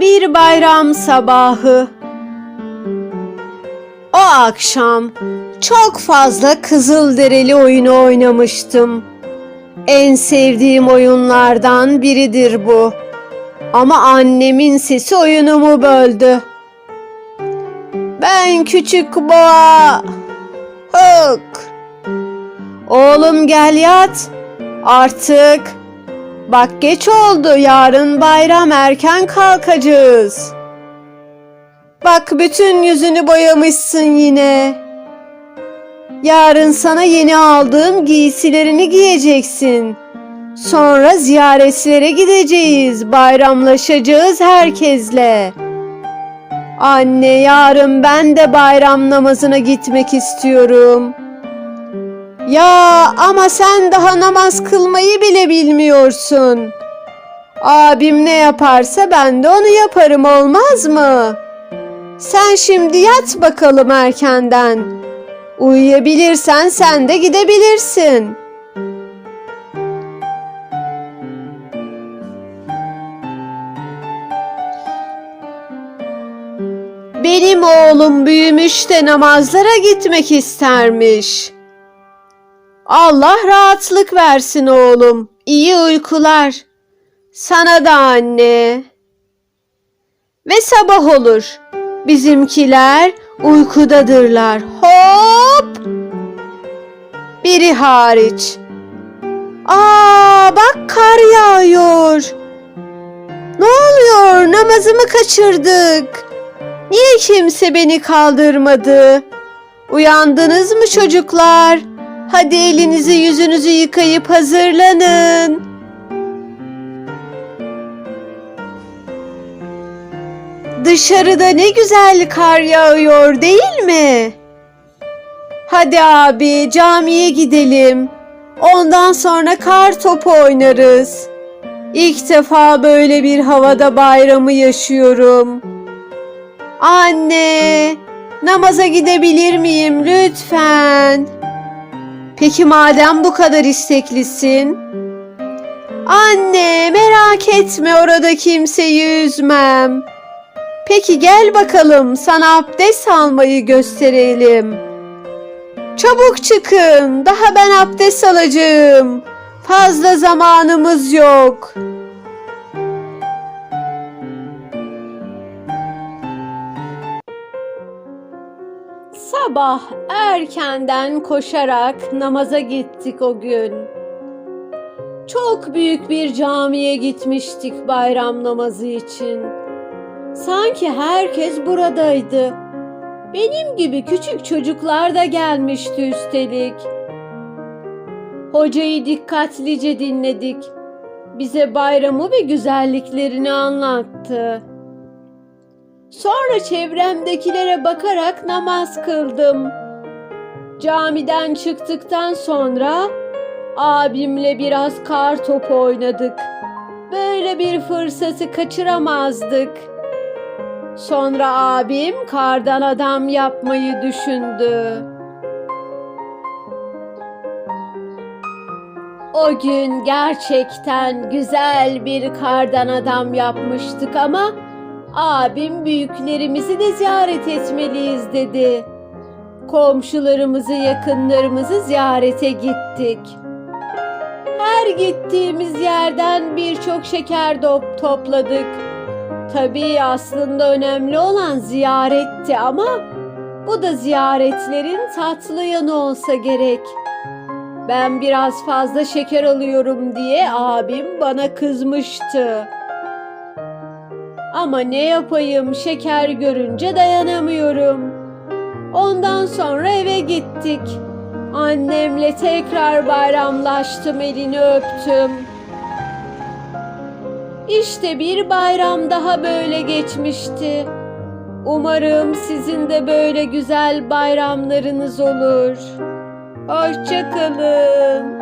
Bir bayram sabahı. O akşam çok fazla Kızılderili oyunu oynamıştım. En sevdiğim oyunlardan biridir bu. Ama annemin sesi oyunumu böldü. Ben küçük boğa. Hık. Oğlum gel yat. Artık. Bak geç oldu. Yarın bayram erken kalkacağız. Bak bütün yüzünü boyamışsın yine. Yarın sana yeni aldığım giysilerini giyeceksin. Sonra ziyaretlere gideceğiz. Bayramlaşacağız herkesle. Anne yarın ben de bayram namazına gitmek istiyorum. Ya ama sen daha namaz kılmayı bile bilmiyorsun. Abim ne yaparsa ben de onu yaparım olmaz mı? Sen şimdi yat bakalım erkenden. Uyuyabilirsen sen de gidebilirsin. Benim oğlum büyümüş de namazlara gitmek istermiş. Allah rahatlık versin oğlum. İyi uykular. Sana da anne. Ve sabah olur. Bizimkiler uykudadırlar. Hop! Biri hariç. Aa, bak kar yağıyor. Ne oluyor? Namazımı kaçırdık. Niye kimse beni kaldırmadı? Uyandınız mı çocuklar? Hadi elinizi yüzünüzü yıkayıp hazırlanın. Dışarıda ne güzel kar yağıyor değil mi? Hadi abi camiye gidelim. Ondan sonra kar topu oynarız. İlk defa böyle bir havada bayramı yaşıyorum. Anne, namaza gidebilir miyim lütfen? Peki madem bu kadar isteklisin. Anne, merak etme orada kimseyi üzmem. Peki gel bakalım sana abdest almayı gösterelim. Çabuk çıkın, daha ben abdest alacağım. Fazla zamanımız yok. Sabah erkenden koşarak namaza gittik o gün. Çok büyük bir camiye gitmiştik bayram namazı için. Sanki herkes buradaydı. Benim gibi küçük çocuklar da gelmişti üstelik. Hocayı dikkatlice dinledik. Bize bayramı ve güzelliklerini anlattı. Sonra çevremdekilere bakarak namaz kıldım. Camiden çıktıktan sonra abimle biraz kar topu oynadık. Böyle bir fırsatı kaçıramazdık. Sonra abim kardan adam yapmayı düşündü. O gün gerçekten güzel bir kardan adam yapmıştık ama abim büyüklerimizi de ziyaret etmeliyiz dedi. Komşularımızı, yakınlarımızı ziyarete gittik. Her gittiğimiz yerden birçok şeker dop- topladık. Tabii aslında önemli olan ziyaretti ama bu da ziyaretlerin tatlı yanı olsa gerek. Ben biraz fazla şeker alıyorum diye abim bana kızmıştı. Ama ne yapayım şeker görünce dayanamıyorum. Ondan sonra eve gittik. Annemle tekrar bayramlaştım, elini öptüm. İşte bir bayram daha böyle geçmişti. Umarım sizin de böyle güzel bayramlarınız olur. Hoşçakalın.